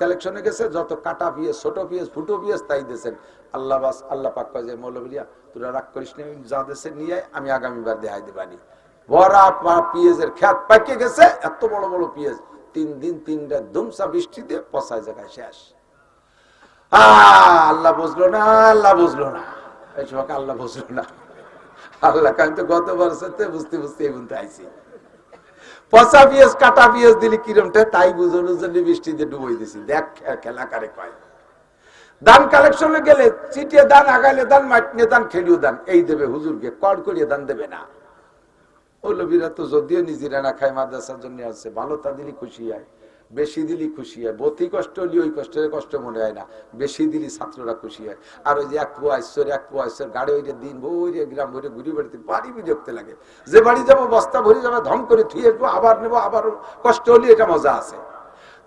কালেকশনে গেছে, যত কাটা পিএস, ছোট পিএস, ফুটো পিএস, তাই দিয়েছেন। আল্লাহ বাস, আল্লাহ পাক যে মৌলবিয়া তোরা রাগ করিস যা দেশে নিয়ে আমি আগামীবার দেখাই দেবানি আল্লাহ বুঝলো না, আল্লাহ তো গত বছর বুঝতে বুঝতে এই পর্যন্ত আইছি। পচা পিঁয়াজ কাটা পিঁয়াজ কিরমটা? তাই বুঝানোর জন্য দিছি। দেখ খেলা কারে কয়। দান কালেকশনে গেলে চিটিয়ে দান, আগাইলে দান মাটিয়ে দান, খেলিও দান। এই দেবে হুজুরকে, কর করিয়ে দান দেবে না। মৌলবীরা তো যদিও নিজেরা না খায়, মাদ্রাসার জন্য আসছে, ভালো তা দিলি খুশি হয়। বেশি দিলি খুশি হয়। বতি কষ্ট হলে ওই কষ্টের কষ্ট মনে হয় না। বেশি দিলি ছাত্ররা খুশি হয়। আর ওই যে এক পুয়া ঈশ্বর, এক পুয়া ঈশ্বর, গাড়ি ওইটা দিন ওই গ্রাম ভরে ঘুরি বেড়াতে, বাড়ি বিরক্ত লাগে। যে বাড়ি যাব, বস্তা ভরে যাবে, ধম করে থুয়ে একটু আবার নেব, আবার কষ্ট হলে এটা মজা আছে।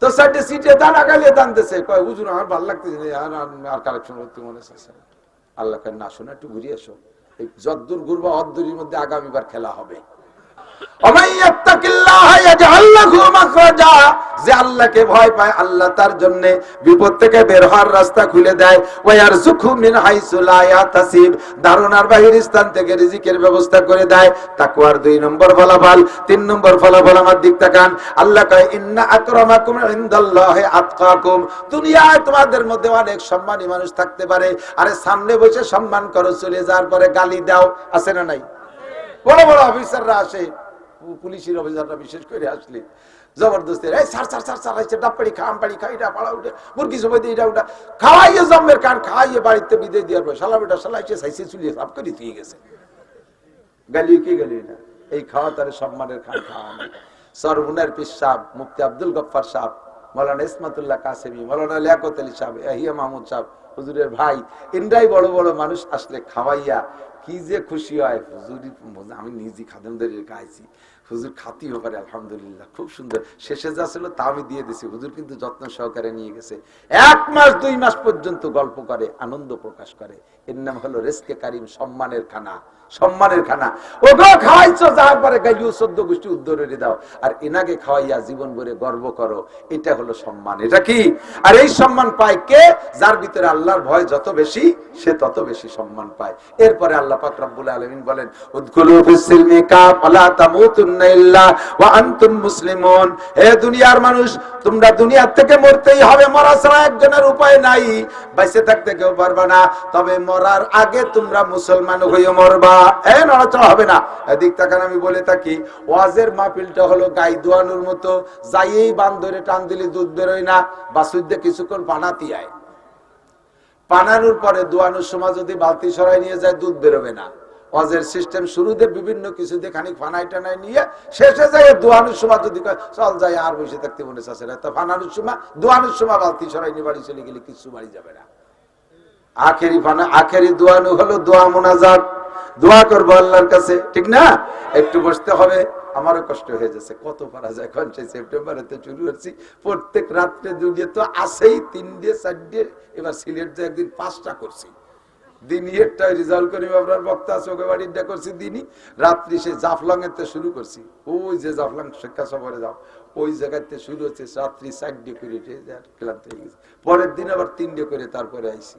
তো সাইডে সিটে দান আগাইলে দান দেশে কয়, হুজুর, আমার ভালো লাগতেছে আর কালেকশন করতে মনে আছে আল্লাহ কেন না, শোনা, একটু ঘুরিয়ে এসো। এই যদ্দুর ঘুরবা অদ্দুরির মধ্যে আগামীবার খেলা হবে। যে আল্লাহকে ভয় পায়, আল্লাহ তার জন্য বিপদ থেকে বের হওয়ার রাস্তা খুলে দেয়। মিন লা ইয়াতাসিব দারুনার বাহির স্থান থেকে রিজিকের ব্যবস্থা করে দেয়। দুই নম্বর ফলাফল, তিন নম্বর ফলাফল আমার দিক তাকান। আল্লাহ কয়, ইন্না আকরামাকুম ইনদাল্লাহি আতকাকুম। দুনিয়ায় তোমাদের মধ্যে অনেক সম্মানী মানুষ থাকতে পারে। আরে সামনে বসে সম্মান করো, চলে যাওয়ার পরে গালি দাও। আছে না নাই? বড় বড় অফিসাররা আসে। পুলিশের অফিসাররা বিশেষ করে আসলে জবরদস্তি, এই সার সার সার সার আইছে ডাপ্পাড়ি খাম পাড়ি খাই এটা পাড়া উঠে, মুরগি সবাই দিয়ে এটা উঠা, খাওয়াইয়ে জম্মের কান, খাওয়াইয়ে বাড়িতে বিদে দেওয়ার পর সালা বেটা সালা এসে সাইসে চুলিয়ে সাফ করে দিয়ে গেছে। গালি কি গালি না? এই খাওয়া তার সম্মানের খান খাওয়া নেই। সরবুনের পিসাব মুফতি আব্দুল গফার সাহ মৌলানা ইসমাতুল্লাহ কাসেমি, মৌলানা লিয়াকত আলী সাহেব আহিয়া মাহমুদ সাহেব, হুজুরের ভাই, ইন্দ্রাই বড় বড় মানুষ আসলে খাওয়াইয়া কি যে খুশি হয়। হুজুরি আমি নিজে খাদেমদের খাইছি। হুজুর খাতি পারে, আলহামদুলিল্লাহ, খুব সুন্দর। শেষে যা ছিল তা আমি দিয়ে দিছি। হুজুর কিন্তু যত্ন সহকারে নিয়ে গেছে। এক মাস, দুই মাস পর্যন্ত গল্প করে, আনন্দ প্রকাশ করে। এর নাম হলো রেস্কে কারিম সম্মানের খানা। সম্মানের খানা। ওগো খাওয়াইছো যাওয়ার পরে গাইলিও চোদ্দ গোষ্ঠী উদ্ধারে দাও। আর এনাকে খাওয়াইয়া জীবন ভরে গর্ব করো। এটা হলো সম্মান। এটা কি? আর এই সম্মান পায় কে? যার ভিতরে আল্লাহর ভয় যত বেশি, সে তত বেশি সম্মান পায়। এরপরে আল্লাহ রব্বুল বলেন আগে তোমরা মুসলমান হয়ে মরবা। এ, নড়াচড়া হবে না। এদিক তাকান, আমি বলে থাকি, ওয়াজের মাহফিলটা হলো গাই দোয়ানোর মতো, যাইয়েই বান ধরে টান দিলে দুধ বেরোয় না বাসুদ্দে কিছুক্ষণ পানাতি আয় পানানোর পরে দোয়ানোর সময় যদি বালতি সরাই নিয়ে যায়, দুধ বেরোবে না। অজের সিস্টেম শুরুতে বিভিন্ন কিছুতে খানিক ফানাই টানাই নিয়ে শেষে যায় দোয়ানোর সময় যদি চল যাই, আর বসে থাকতে মনে চাচ্ছে না। তো ফানানোর সময় দোয়ানোর সময় বালতি সরাই নিয়ে বাড়ি চলে গেলে কিছু বাড়ি যাবে না। আখেরি ফানা আখেরি দোয়ানো হলো দোয়া মোনাজাত। দোয়া করব আল্লাহর কাছে। ঠিক না? একটু বসতে হবে। আমারও কষ্ট হয়ে যাচ্ছে। কত পারা যায়? এখন সেই সেপ্টেম্বরে তো শুরু হচ্ছি প্রত্যেক রাত্রে দুদিয়ে তো আসেই তিন দিয়ে চার দিয়ে এবার সিলেট যে একদিন পাঁচটা করছি। দিনই করি রাত্রি সে জাফলং শুরু করছি। ওই যে জাফলং শিক্ষা ওই জায়গাতে শুরু হচ্ছে, রাত্রি করে ক্লান্ত হয়ে গেছে। পরের দিন আবার তিনটে করে তারপরে আইসি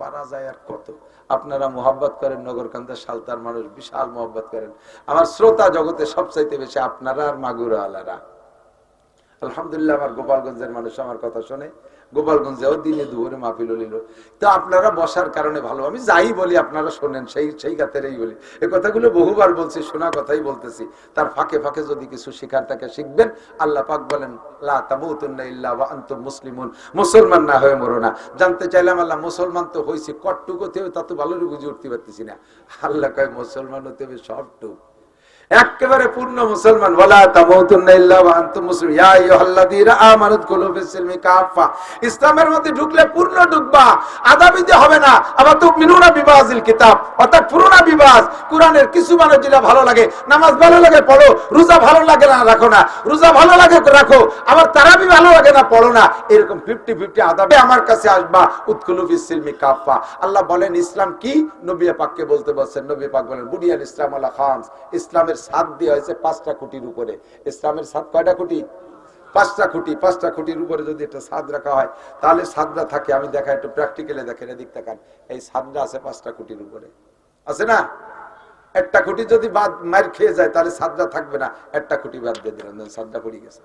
পারা যায় আর কত। আপনারা মোহাব্বত করেন নগরকান্দা সালতার মানুষ বিশাল মোহাব্বত করেন। আমার শ্রোতা জগতে সবচাইতে বেশি আপনারা আর মাগুরা আলারা আলহামদুলিল্লাহ, আমার গোপালগঞ্জের মানুষ আমার কথা শোনে। গোপালগঞ্জেও দিনে দুপুরে মাহফিল লিল তো আপনারা বসার কারণে ভালো, আমি যাই বলি, আপনারা শোনেন, সেই সেই গাতেরই বলি। এই কথাগুলো বহুবার বলছি, শোনা কথাই বলতেছি। তার ফাঁকে ফাঁকে যদি কিছু শেখার থাকে, শিখবেন। আল্লাহ পাক বলেন, লা মুসলিমুন। মুসলমান না হয়ে মরো না। জানতে চাইলাম, আল্লাহ, মুসলমান তো হইছে কটটুকুতে তা তো ভালো বুঝে উঠতে পারতেছি না। আল্লাহ কয়, মুসলমান হতে হবে সবটুক। একেবারে পূর্ণ মুসলমান। ওয়ালা ইসলামের মধ্যে ঢুকলে পূর্ণ ঢুকবা। আদা বিদে হবে না। আবার তো মিনুনা বিবাজিল কিতাব। অর্থাৎ পুরোনা বিবাজ। কোরআনের কিছু মানুষ যেটা ভালো লাগে, নামাজ ভালো লাগে, পড়ো। রোজা ভালো লাগে না, রাখো না। রোজা ভালো লাগে, রাখো। আবার তারাবি ভালো লাগে না, পড়ো না। এরকম ফিফটি ফিফটি আদাবে আমার কাছে আসবা উৎকুলু ফিস সিলমি কাফা আল্লাহ বলেন, ইসলাম কি? নবী পাককে বলতে বলছেন, নবী পাক বলেন, বুনিয়াল ইসলাম আল্লাহ খামস। ইসলামের সাত দিয়ে হয়েছে পাঁচটা কোটির উপরে। ইসলামের সাত কয়টা কোটি পাঁচটা খুঁটি, পাঁচটা খুঁটির উপরে যদি একটা ছাদ রাখা হয়, তাহলে ছাদটা থাকে। আমি দেখা একটু প্র্যাকটিক্যালে দেখেন, এদিক তাকান। এই ছাদটা আছে পাঁচটা খুঁটির উপরে। আছে না? একটা খুঁটি যদি বাদ মার খেয়ে যায়, তাহলে ছাদটা থাকবে না। একটা খুঁটি বাদ দিয়ে দিলেন ছাদটা পড়ে গেছে।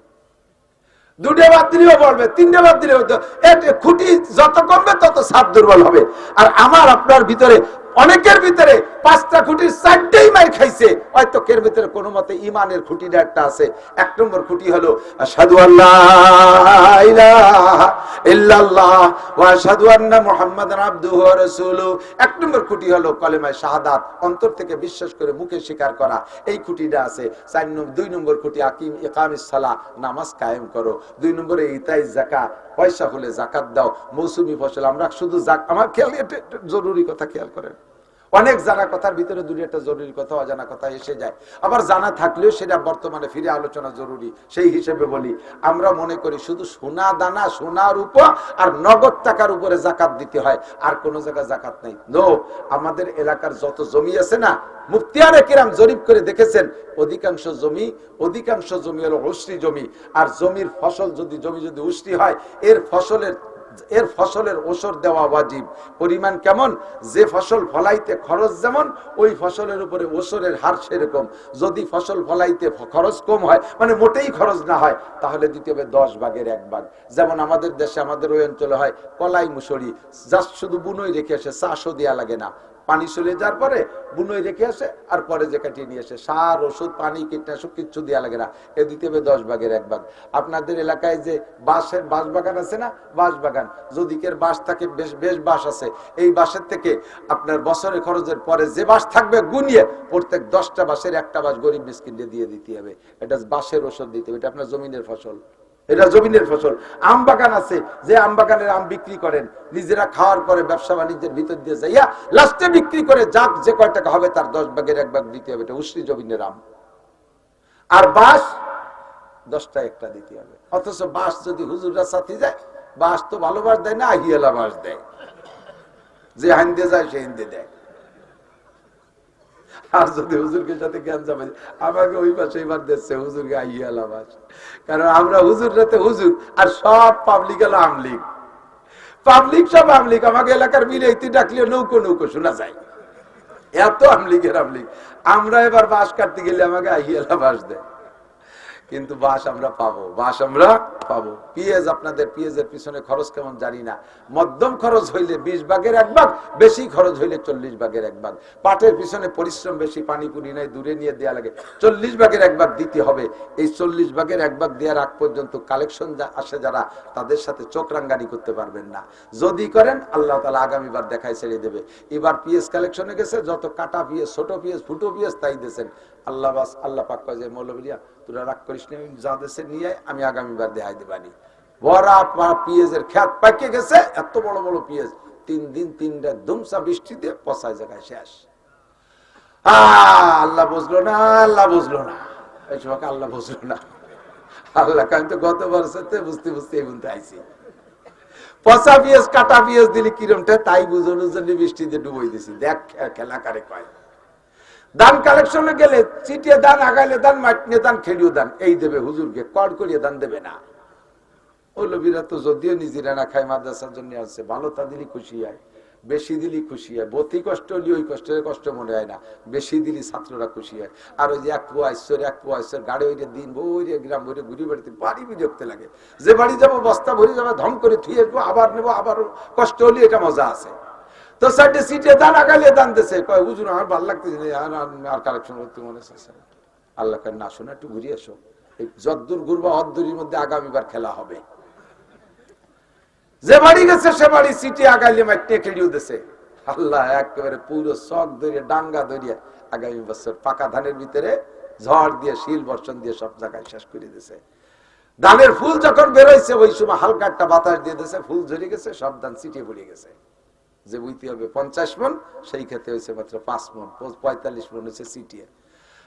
দুটো বাদ দিলেও বলবে তিনটে বাদ দিলেও খুঁটি যত কমবে তত সাপ দুর্বল হবে। আর আমার আপনার ভিতরে অনেকের ভিতরে পাঁচটা খুঁটির চারটেই মার খাইছে। হয়তো কের ভিতরে কোনো মতে ইমানের খুঁটিটা একটা আছে। এক নম্বর খুঁটি হলো, আশহাদু আল্লাহ এক নম্বর খুঁটি হলো কলেমায় শাহাদাত, অন্তর থেকে বিশ্বাস করে মুখে স্বীকার করা। এই খুঁটিটা আছে। চার নম্বর দুই নম্বর খুঁটি, আকিম নামাজ কায়েম করো। দুই নম্বরে ইতাই জাকা পয়সা হলে জাকাত দাও। মৌসুমি ফসল, আমরা শুধু আমার খেয়াল জরুরি কথা খেয়াল করেন। অনেক জানা কথার ভিতরে দুই একটা জরুরি কথা, অজানা কথা এসে যায়। আবার জানা থাকলেও সেটা বর্তমানে ফিরে আলোচনা জরুরি, সেই হিসেবে বলি। আমরা মনে করি শুধু সোনা দানা সোনার উপর আর নগদ টাকার উপরে জাকাত দিতে হয়। আর কোনো জায়গায় জাকাত নেই। নো আমাদের এলাকার যত জমি আছে না মুক্তিয়ারে কিরাম জরিপ করে দেখেছেন, অধিকাংশ জমি অধিকাংশ জমি হলো উষ্টি জমি। আর জমির ফসল যদি, জমি যদি উষ্টি হয়, এর ফসলের এর ফসলের ওসর দেওয়া ওয়াজিব। পরিমাণ কেমন? যে ফসল ফলাইতে খরচ যেমন, ওই ফসলের উপরে ওসরের হার সেরকম। যদি ফসল ফলাইতে খরচ কম হয় মানে মোটেই খরচ না হয়, তাহলে দিতে হবে দশ ভাগের এক ভাগ। যেমন আমাদের দেশে, আমাদের ওই অঞ্চলে হয় কলাই মুসরি। যা শুধু বুনোই রেখে আসে চাষও দেওয়া লাগে না। পানি চলে যাওয়ার পরে বুনোই রেখে আসে, আর পরে যে কাটিয়ে নিয়ে আসে। সার, ওষুধ, পানি, কীটনাশক, কিচ্ছু দেওয়া লাগে না। এ দিতে হবে দশ ভাগের এক ভাগ। আপনাদের এলাকায় যে বাঁশের বাঁশ বাগান আছে না, বাঁশ বাগান, যদি কের বাঁশ থাকে, বেশ বেশ বাঁশ আছে। এই বাঁশের থেকে আপনার বছরের খরচের পরে যে বাঁশ থাকবে, গুনিয়ে প্রত্যেক দশটা বাঁশের একটা বাঁশ গরিব মিসকিনকে দিয়ে দিতে হবে। এটা বাঁশের ওষুধ দিতে হবে। এটা আপনার জমিনের ফসল। এটা জমিনের ফসল। আম বাগান আছে, যে আম বাগানের আম বিক্রি করেন, নিজেরা খাওয়ার পরে ব্যবসা বাণিজ্যের ভিতর দিয়ে যাইয়া লাস্টে বিক্রি করে যাক যে কয় টাকা হবে, তার দশ ভাগের এক ভাগ দিতে হবে, এটা উষ্ণি জমিনের আম। আর বাস দশটা একটা দিতে হবে। অথচ বাস যদি হুজুররা সাথে যায় বাস তো ভালো বাস দেয় না, আহিয়ালা বাস দেয়। যে হাইন্দে যায়, সে হিন্দে দেয়। আর যদি হুজুরকে সাথে জ্ঞান জামাই আমাকে ওই পাশে এবার দিচ্ছে, হুজুরকে আইয়াল কারণ আমরা হুজুর রাতে হুজুর, আর সব পাবলিক হলো আমলিক। পাবলিক সব আমলিক, আমাকে এলাকার বিলেতি ডাকলে নৌকো নৌকো শোনা যায়। এত আমলিগের আমলিক। আমরা এবার বাস কাটতে গেলে আমাকে আহিয়ালা বাস দেয়। কিন্তু বাস আমরা পাবো, বাস আমরা পাবো। পিএজ আপনাদের পিএজ এর পিছনে খরচ কেমন জানি না। মধ্যম খরচ হইলে বিশ ভাগের এক ভাগ, বেশি খরচ হইলে চল্লিশ ভাগের এক ভাগ। পাটের পিছনে পরিশ্রম বেশি, পানি পুনি নাই, দূরে নিয়ে দেওয়া লাগে। চল্লিশ ভাগের এক ভাগ দিতে হবে। এই চল্লিশ ভাগের এক ভাগ দেওয়ার আগ পর্যন্ত কালেকশন আসে যারা, তাদের সাথে চোখ রাঙ্গানি করতে পারবেন না। যদি করেন, আল্লাহ তালা আগামীবার দেখায় ছেড়ে দেবে। এবার পিএস কালেকশনে গেছে, যত কাটা পিএস ছোট পিএস ফুটো পিএস তাই দিয়েছেন। আল্লাহ বাস আল্লাহ পাক কয় যে মৌলবিয়া তোরা রাগ করিস না, যা দেশে নিয়ে আমি আগামীবার দেখাই দিবানি। বুঝলো তো গত বছরতে বুঝতে বুঝতে পচা পিএস কাটা পিএস দিলে কিরমটা তাই বুঝানোর জন্য বৃষ্টিতে ডুবই দিছি। দেখ খেলা কারে কয়। দান কালেকশনে গেলে চিটিয়ে দান, আগাইলে দান মাটিয়ে দান, খেলিও দান, এই দেবে হুজুরকে কড় করিয়ে দান দেবে না। মৌলবীরা তো যদিও নিজেরা না খায়, মাদ্রাসার জন্য আসছে, ভালো তা দিলি খুশি হয়, বেশি দিলি খুশি হয়, বতি কষ্ট হলে ওই কষ্টের কষ্ট মনে হয় না, বেশি দিলি ছাত্ররা খুশি হয়। আর ওই যে এক পোয়া ঈশ্বর, এক পোয়া ঈশ্বর, গাড়ি ওইটা দিন বইরে গ্রাম বইরে ঘুরি বাড়িতে, বাড়ি বিরক্ত লাগে। যে বাড়ি যাব, বস্তা ভরে যাব, ধম করে থুয়ে আবার নেব আবার কষ্ট হলে, এটা মজা আছে। তো সাইডে সিটে দান আগালে দান কয়, হুজুর, আমার ভালো লাগতেছে আর কালেকশন করতে মনে হচ্ছে আল্লাহ না একটু ঘুরিয়ে এসো। এই যদ্দুর অদ্দুরির মধ্যে আগামীবার খেলা হবে। যে বাড়ি গেছে, সে বাড়ি সিটি আল্লাহ একেবারে পুরো শখ ধরিয়ে, ডাঙ্গা ধরিয়ে আগামী বছর পাকা ধানের ভিতরে ঝড় দিয়ে, শিল বর্ষণ দিয়ে সব জায়গায় শেষ করে দিছে। ধানের ফুল যখন বেরোইছে, ওই সময় হালকা একটা বাতাস দিয়ে দিছে, ফুল ঝরে গেছে, সব ধান সিটিয়ে পড়ে গেছে। যে বুঝতে হবে পঞ্চাশ মন, সেই ক্ষেত্রে হয়েছে মাত্র পাঁচ মন পঁয়তাল্লিশ মন হয়েছে সিটিয়ে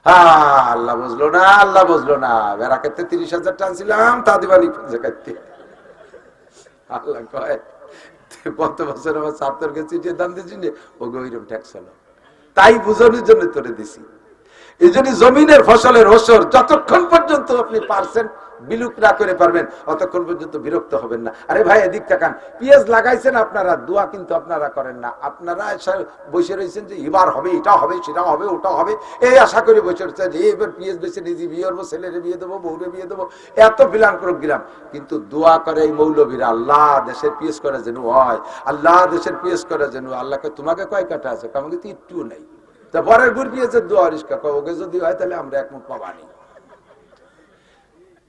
হ্যাঁ আল্লাহ বুঝলো না, আল্লাহ বুঝলো না। বেড়া তিরিশ হাজার টানছিলাম তা দিবানি কাটতে আল্লাহ কয় গত বছর আমার ছাত্রকে চিঠিয়ে দাম দিয়েছি ট্যাক্স হলো তাই বুঝানোর জন্য তোরে দিছি। এই জন্য জমিনের ফসলের ওসর যতক্ষণ পর্যন্ত আপনি পারছেন, বিলুপ না করে পারবেন, অতক্ষণ পর্যন্ত বিরক্ত হবেন না। আরে ভাই, এদিক তাকান। পিএস লাগাইছেন আপনারা, দোয়া কিন্তু আপনারা করেন না। আপনারা বসে রয়েছেন যে, এবার হবে, এটা হবে, সেটা হবে, ওটা হবে। এই আশা করে বসে রয়েছে যে, এবার পিএস বেছে নিজে বিয়ে করব, ছেলেরে বিয়ে দেবো, বউরে বিয়ে দেবো। এত প্ল্যান প্রোগ্রাম কিন্তু দোয়া করে এই মৌলবীরা, আল্লাহ দেশের পিএস করে যেন হয়, আল্লাহ দেশের পিএস করে যেন আল্লাহকে তোমাকে কয় কাটা আছে? আমাকে তো একটু নেই। ওকে যদি হয় তাহলে আমরা একমত পাবানি।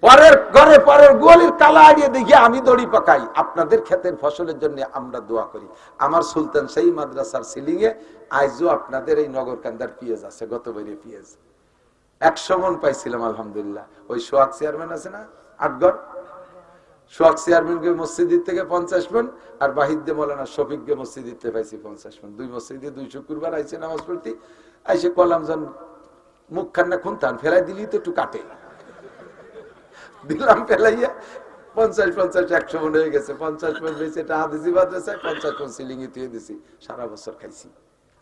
পরের ঘরে পরের আড়িয়ে দেখি আমি দড়ি পাকাই। আপনাদের ক্ষেতের ফসলের জন্য আমরা দোয়া করি। আমার সুলতান সেই মাদ্রাসার সিলিং এ আইজও আপনাদের এই নগর কান্দার পিএস আছে, গত বইরে পিএস একশো মন পাইছিলাম, আলহামদুলিল্লাহ। ওই সোয়াক চেয়ারম্যান আছে না? আটগড় সোয়াক চেয়ারম্যানকে মসজিদের থেকে পঞ্চাশ মন আর বাহিদ্দে মৌলানা শফিককে মসজিদের থেকে পাইছি পঞ্চাশ মন দুই মসজিদে দুই শুক্রবার আইসে নামাজ পড়তে। আইসে কলাম জন মুখ খান্না খুনতান ফেলাই দিলি তো একটু কাটে। দিলাম ফেলাইয়া পঞ্চাশ পঞ্চাশ, একশো মন হয়ে গেছে। পঞ্চাশ মন বেশি এটা হাদিসি মাদ্রাসায়, পঞ্চাশ মন সিলিং দিয়ে দিছি। সারা বছর খাইছি।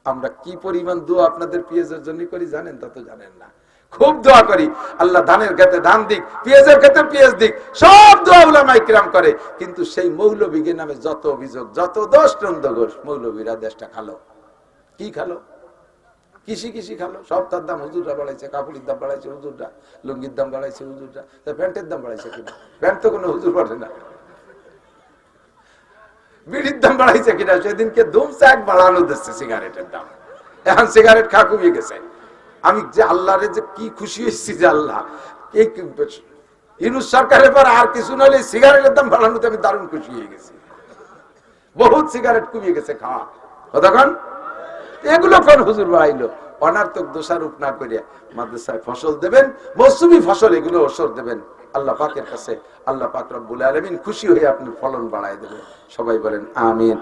আমরা কি পরিমাণ দোয়া আপনাদের পিএজের জন্য করি জানেন তা তো জানেন না। খুব দোয়া করি। আল্লাহ ধানের ক্ষেত্রে ধান দিক পিএজের ক্ষেত্রে পিএস দিক, সব দোয়া উলামা ইকরাম করে। কিন্তু সেই মৌলবীগের নামে যত অভিযোগ, যত দোষ নন্দ ঘোষ মৌলবীরা দেশটা খালো। কি খালো? কৃষি কৃষি খালো? সব তার দাম হুজুররা বাড়াইছে, কাপড়ের দাম বাড়াইছে হুজুররা, লুঙ্গির দাম বাড়াইছে হুজুররা। প্যান্টের দাম বাড়াইছে কিনা? প্যান্ট তো কোনো হুজুর বাড়ে না। বিড়ির দাম বাড়াইছে কিনা? সেদিনকে দুম চাক বাড়ানো দিচ্ছে সিগারেটের দাম। এখন সিগারেট খা, কমিয়ে গেছে। আমি যে আল্লাহরে যে কি খুশি হয়েছি যে আল্লাহ এই সরকারের পর আর কিছু নইলে সিগারেটের দাম বাড়ানোতে আমি দারুণ খুশি হয়ে গেছি। বহুত সিগারেট কমিয়ে গেছে খাওয়া। কতক্ষণ এগুলো হুজুর বাড়াইলো অনার্থক দোষারোপ না করিয়া মাদ্রাসায় ফসল দেবেন, মৌসুমি ফসল এগুলো ওসর দেবেন। আল্লাহ পাকের কাছে, আল্লাহ পাক রব্বুল আলমিন খুশি হয়ে আপনি ফলন বাড়াই দেবেন। সবাই বলেন, আমিন।